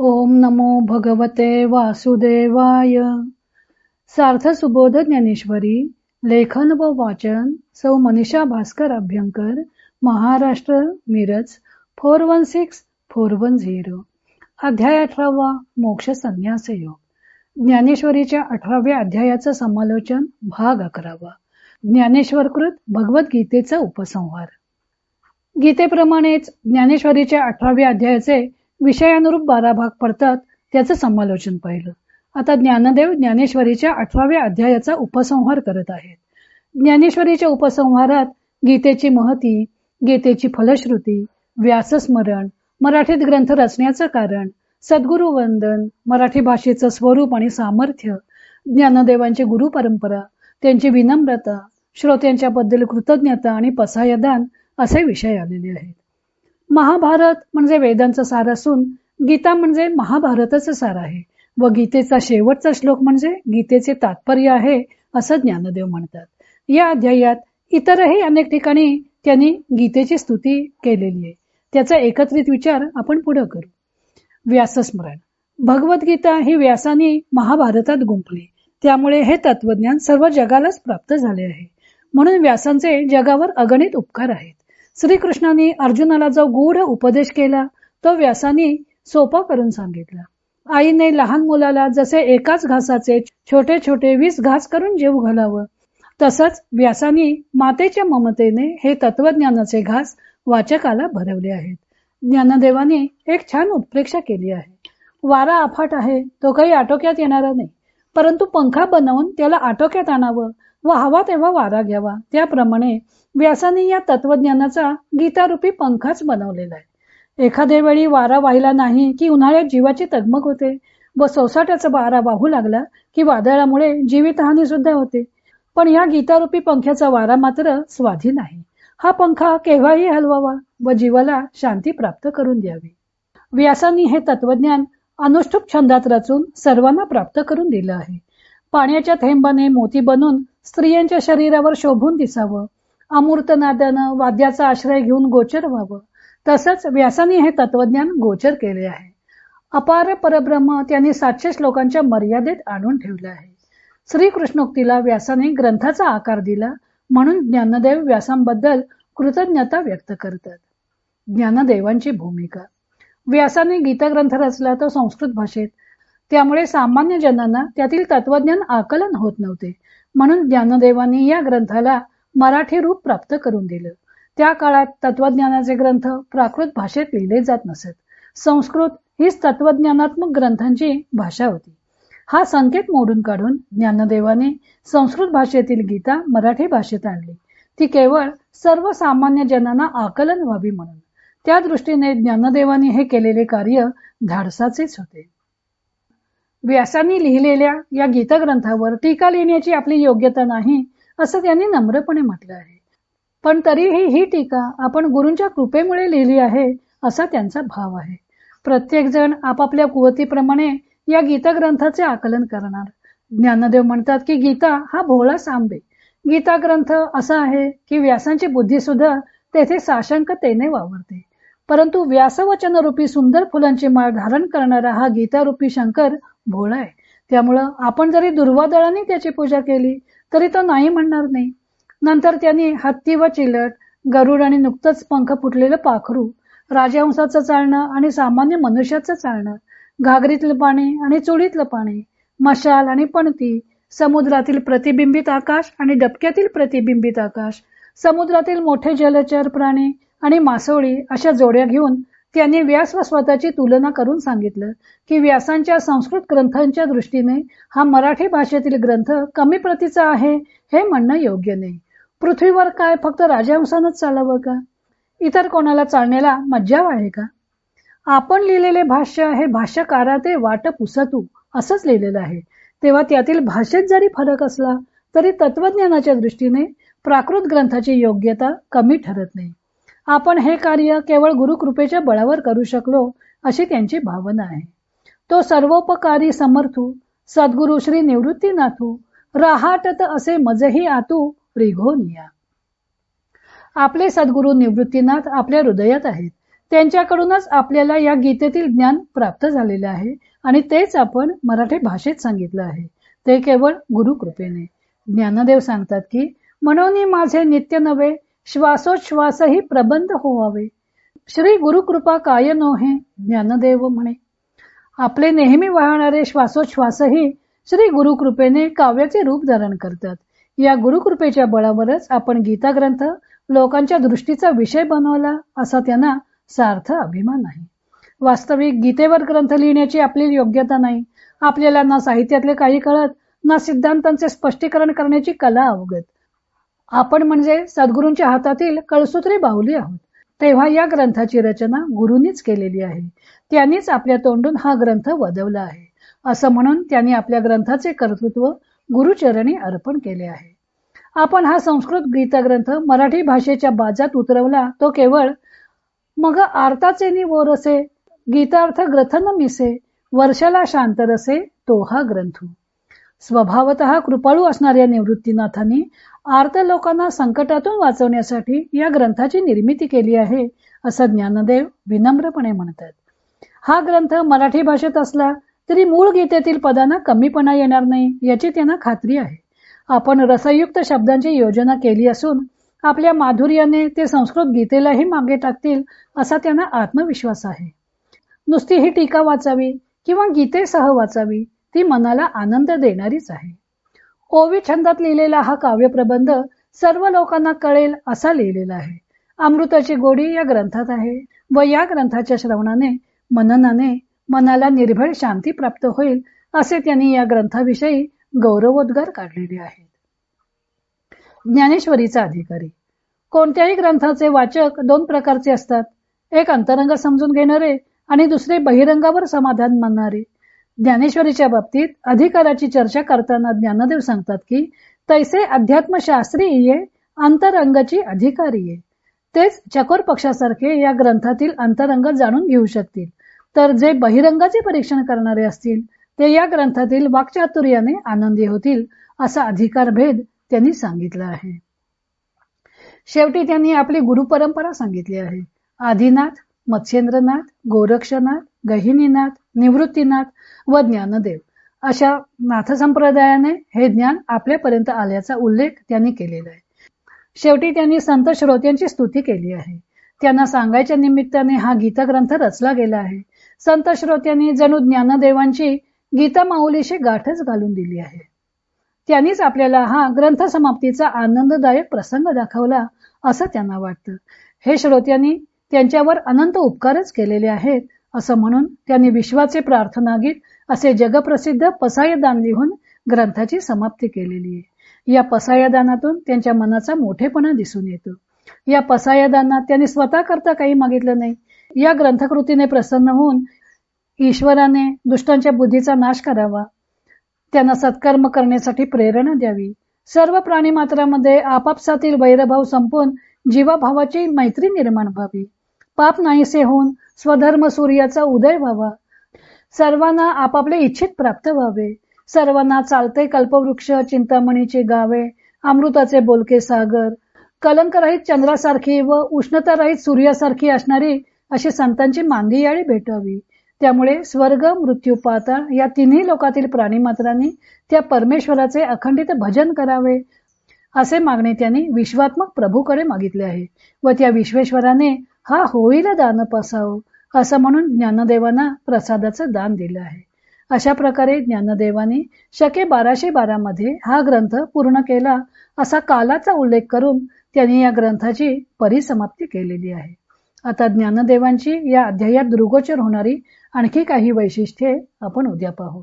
ओम नमो भगवते वासुदेवाय. सार्थ सुबोध ज्ञानेश्वरी लेखन व वाचन सौ Manisha Bhaskar Abhyankar Maharashtra Miraj four one six four one zero. अध्याय अठरावा मोक्ष संन्यास योग. ज्ञानेश्वरीच्या अठराव्या अध्यायाचं समालोचन भाग अकरावा. ज्ञानेश्वरकृत भगवद्गीतेचा उपसंहार. गीतेप्रमाणेच ज्ञानेश्वरीच्या अठराव्या अध्यायाचे विषयानुरूप बारा भाग पडतात त्याचं समालोचन पाहिलं. आता ज्ञानदेव ज्ञानेश्वरीच्या अठराव्या अध्यायाचा उपसंहार करत आहेत. ज्ञानेश्वरीच्या उपसंहारात गीतेची महती गीतेची फलश्रुती व्यासस्मरण मराठीत ग्रंथ रचण्याचं कारण सद्गुरु वंदन मराठी भाषेचं स्वरूप आणि सामर्थ्य ज्ञानदेवांची गुरु परंपरा त्यांची विनम्रता श्रोत्यांच्या बद्दल कृतज्ञता आणि पसायदान असे विषय आलेले आहेत. महाभारत म्हणजे वेदांचा सार असून गीता म्हणजे महाभारताचं सार आहे व गीतेचा शेवटचा श्लोक म्हणजे गीतेचे तात्पर्य आहे असं ज्ञानदेव म्हणतात. या अध्यायात इतरही अनेक ठिकाणी त्यांनी गीतेची स्तुती केलेली आहे. त्याचा एकत्रित विचार आपण पुढे करू. व्यासस्मरण. भगवद्गीता ही व्यासाने महाभारतात गुंफली. त्यामुळे हे तत्वज्ञान सर्व जगालाच प्राप्त झाले आहे. म्हणून व्यासांचे जगावर अगणित उपकार आहेत. श्रीकृष्णाने अर्जुनाला जो गूढ उपदेश केला तो व्यासाने सोपा करून सांगितला. आईने लहान मुलाला जसे एकाच घासाचे छोटे छोटे वीस घास करून जेव घालावं तसंच व्यासानी मातेच्या ममतेने हे तत्वज्ञानाचे घास वाचकाला भरवले आहेत. ज्ञानदेवाने एक छान उत्प्रेक्षा केली आहे. वारा अफाट आहे तो काही आटोक्यात येणारा नाही परंतु पंखा बनवून त्याला आटोक्यात आणावं व हवा तेव्हा वारा घ्यावा. त्याप्रमाणे व्यासाने या तत्वज्ञानाचा गीतारूपी पंखाच बनवलेला आहे. एखाद्या वेळी वारा वाहिला नाही की उन्हाळ्यात जीवाची तगमग होते. व सोसाट्याचा वारा वाहू लागला की वादळामुळे जीवितहानी सुद्धा होते. पण या गीतारूपी पंख्याचा वारा मात्र स्वाधीन आहे. हा पंखा केव्हाही हलवावा व जीवाला शांती प्राप्त करून द्यावी. व्यासांनी हे तत्वज्ञान अनुष्ठुप छंदात रचून सर्वांना प्राप्त करून दिलं आहे. पाण्याच्या थेंबाने मोती बनून स्त्रियांच्या शरीरावर शोभून दिसावं. अमूर्त नादानं वाद्याचा आश्रय घेऊन गोचर व्हावं. तसंच व्यासाने हे तत्वज्ञान गोचर केले आहे. अपार परब्रह्म त्यांनी सातशे श्लोकांच्या मर्यादेत आणून ठेवले आहे. श्रीकृष्णोक्तीला व्यासाने ग्रंथाचा आकार दिला म्हणून ज्ञानदेव व्यासांबद्दल कृतज्ञता व्यक्त करतात. ज्ञानदेवांची भूमिका. व्यासाने गीता ग्रंथ रचला तो संस्कृत भाषेत त्यामुळे सामान्य जनांना त्यातील तत्वज्ञान आकलन होत नव्हते. म्हणून ज्ञानदेवांनी या ग्रंथाला मराठी रूप प्राप्त करून दिलं. त्या काळात तत्वज्ञानाचे ग्रंथ प्राकृत भाषेत लिहिले जात नसत. संस्कृत हीच तत्वज्ञानात्मक ग्रंथांची भाषा होती. हा संकेत मोडून काढून ज्ञानदेवाने संस्कृत भाषेतील गीता मराठी भाषेत आणली. ती केवळ सर्वसामान्य जनांना आकलन व्हावी म्हणून. त्या दृष्टीने ज्ञानदेवाने हे केलेले कार्य धाडसाचेच होते. व्यासांनी लिहिलेल्या या गीतग्रंथावर टीका लिहिण्याची आपली योग्यता नाही असं त्यांनी नम्रपणे म्हटलं आहे. पण तरीही ही टीका आपण गुरूंच्या कृपेमुळे लिहिली आहे असा त्यांचा भाव आहे. प्रत्येकजण आपापल्या कुवतीप्रमाणे या गीतग्रंथाचे आकलन करणार. ज्ञानदेव म्हणतात की गीता हा भोळा सांबे. गीता ग्रंथ असा आहे की व्यासांची बुद्धी सुद्धा तेथे साशंकतेने वावरते. परंतु व्यासवचन रूपी सुंदर फुलांची माळ धारण करणारा हा गीतारूपी शंकर भोळा आहे. त्यामुळं आपण जरी दुर्वादळाने त्याची पूजा केली तरी तो नाही म्हणणार नाही. नंतर त्यांनी हत्ती व चिलट गरुड आणि नुकतंच पंख फुटलेलं पाखरू राजहंसाचं चालणं आणि सामान्य मनुष्याचं चालणं घागरीतलं पाणी आणि चुडीतलं पाणी मशाल आणि पणती समुद्रातील प्रतिबिंबित आकाश आणि डबक्यातील प्रतिबिंबित आकाश समुद्रातील मोठे जलचर प्राणी आणि मासोळी अशा जोड्या घेऊन त्यांनी व्यास व स्वतःची तुलना करून सांगितलं की व्यासांच्या संस्कृत ग्रंथांच्या दृष्टीने हा मराठी भाषेतील ग्रंथ कमी प्रतीचा आहे हे म्हणणं योग्य नाही. पृथ्वीवर काय फक्त राजहंसानच चालावं का? इतर कोणाला चालण्याला मज्जा आहे का? आपण लिहिलेले भाष्य हे भाष्यकारा ते वाट पुसतू असंच लिहिलेलं आहे. तेव्हा त्यातील भाषेत जरी फरक असला तरी तत्वज्ञानाच्या दृष्टीने प्राकृत ग्रंथाची योग्यता कमी ठरत नाही. आपण हे कार्य केवळ गुरुकृपेच्या बळावर करू शकलो अशी त्यांची भावना आहे. तो सर्वोपकारी समर्थू सद्गुरु श्री निवृत्तीनाथू राहाटत असे मजही आतू रिघोनिया. आपले सद्गुरु निवृत्तीनाथ आपल्या हृदयात आहेत. त्यांच्याकडूनच आपल्याला या गीतेतील ज्ञान प्राप्त झालेले आहे आणि तेच आपण मराठी भाषेत सांगितलं आहे. ते केवळ गुरुकृपेने. ज्ञानदेव सांगतात की म्हणून माझे नित्य नवे श्वासोच्छ्वासही प्रबंध होवावे. श्री गुरुकृपा काय नोहे? ज्ञानदेव म्हणे. आपले नेहमी वाहणारे श्वासोच्छ्वासही श्री गुरुकृपेने काव्याचे रूप धारण करतात. या गुरुकृपेच्या बळावरच आपण गीता ग्रंथ लोकांच्या दृष्टीचा विषय बनवला असा त्यांना सार्थ अभिमान आहे. वास्तविक गीतेवर ग्रंथ लिहिण्याची आपली योग्यता नाही. आपल्याला ना साहित्यातले काही कळत ना सिद्धांतांचे स्पष्टीकरण करण्याची कला अवगत. आपण म्हणजे सद्गुरूंच्या हातातील कळसूत्री बाहुली आहोत. तेव्हा या ग्रंथाची रचना गुरुनीच केलेली आहे. त्यांनीच आपल्या तोंडून हा ग्रंथ वदवला आहे. असं म्हणून त्यांनी आपल्या ग्रंथाचे कर्तृत्व गुरुचरणी अर्पण केले आहे. आपण हा संस्कृत गीता ग्रंथ मराठी भाषेच्या बाजात उतरवला तो केवळ मग आर्ताचे नि वोरसे गीतार्थ ग्रथन मिसे वर्षाला शांत रसे तो हा ग्रंथ. स्वभावत कृपाळू असणाऱ्या निवृत्तीनाथांनी आर्त लोकांना संकटातून वाचवण्यासाठी या ग्रंथाची निर्मिती केली आहे असं ज्ञानदेव विनम्रपणे म्हणतात. हा ग्रंथ मराठी भाषेत असला तरी मूळ गीतेतील पदांना कमीपणा येणार नाही याची त्यांना खात्री आहे. आपण रसयुक्त शब्दांची योजना केली असून आपल्या माधुर्याने ते संस्कृत गीतेलाही मागे टाकतील असा त्यांना आत्मविश्वास आहे. नुसती ही टीका वाचावी किंवा गीतेसह वाचावी ती मनाला आनंद देणारीच आहे. ओवी छंदात लिहिलेला हा काव्यप्रबंध सर्व लोकांना कळेल असा लिहिलेला आहे. अमृताची गोडी या ग्रंथात आहे व या ग्रंथाच्या श्रवणाने मननाने मनाला निर्भय शांती प्राप्त होईल असे त्यांनी या ग्रंथाविषयी गौरवोद्गार काढलेले आहेत. ज्ञानेश्वरीचा अधिकारी. कोणत्याही ग्रंथाचे वाचक दोन प्रकारचे असतात. एक अंतरंग समजून घेणारे आणि दुसरे बहिरंगावर समाधान मानणारे. ज्ञानेश्वरीच्या बाबतीत अधिकाराची चर्चा करताना ज्ञानदेव सांगतात की तैसे अध्यात्मशास्त्री ये अंतरंगाची अधिकारी ये. तेच चकोर पक्षासारखे या ग्रंथातील अंतरंग जाणून घेऊ शकतील. तर जे बहिरंगाचे परीक्षण करणारे असतील ते या ग्रंथातील वाक्चातुर्याने आनंदी होतील असा अधिकार भेद त्यांनी सांगितला आहे. शेवटी त्यांनी आपली गुरु परंपरा सांगितली आहे. आदिनाथ मत्स्येंद्रनाथ गोरक्षनाथ गहिनीनाथ निवृत्तीनाथ व ज्ञानदेव अशा नाथ संप्रदायाने हे ज्ञान आपल्यापर्यंत आल्याचा उल्लेख त्यांनी केलेला आहे. शेवटी त्यांनी संत श्रोत्यांची स्तुती केली आहे. त्यांना सांगायच्या निमित्ताने हा गीता ग्रंथ रचला गेला आहे. संत श्रोत्यांनी जणू ज्ञानदेवांची गीता माऊलीशी गाठच घालून दिली आहे. त्यांनीच आपल्याला हा ग्रंथ समाप्तीचा आनंददायक प्रसंग दाखवला असं त्यांना वाटतं. हे श्रोत्यांनी त्यांच्यावर अनंत उपकारच केलेले आहेत. असं म्हणून त्यांनी विश्वाचे प्रार्थना गीत असे जगप्रसिद्ध पसायदान लिहून ग्रंथाची समाप्ती केलेली आहे. या पसायदानातून त्यांच्या मनाचा मोठेपणा दिसून येतो. या पसायदानात त्यांनी स्वतः करता काही मागितलं नाही. या ग्रंथकृतीने प्रसन्न होऊन ईश्वराने दुष्टांच्या बुद्धीचा नाश करावा. त्यांना सत्कर्म करण्यासाठी प्रेरणा द्यावी. सर्व प्राणी मात्रामध्ये आपापसातील वैरभाव संपून जीवाभावाची मैत्री निर्माण व्हावी. पाप नाहीसे होऊन स्वधर्म सूर्याचा उदय व्हावा. सर्वांना आपापले इच्छित प्राप्त व्हावे. सर्वांना चालते कल्पवृक्ष चिंतामणीचे गावे अमृताचे बोलके सागर कलंकरहित चंद्रासारखी व उष्णतारहित सूर्यासारखी असणारी अशी संतांची मांगी याळी भेटावी. त्यामुळे स्वर्ग मृत्यू पाताळ या तिन्ही लोकातील प्राणीमात्रांनी त्या परमेश्वराचे अखंडित भजन करावे असे मागणे त्यांनी विश्वात्मक प्रभूकडे मागितले आहे व त्या विश्वेश्वराने हा होईल दान पसाव असं म्हणून ज्ञानदेवांना प्रसादाचं दान दिलं आहे. अशा प्रकारे ज्ञानदेवाने शके बाराशे बारा मध्ये हा ग्रंथ पूर्ण केला असा कालाचा उल्लेख करून त्यांनी या ग्रंथाची परिसमाप्ती केलेली आहे. आता ज्ञानदेवांची या अध्यायात दृगोचर होणारी आणखी काही वैशिष्ट्ये आपण उद्या पाहू.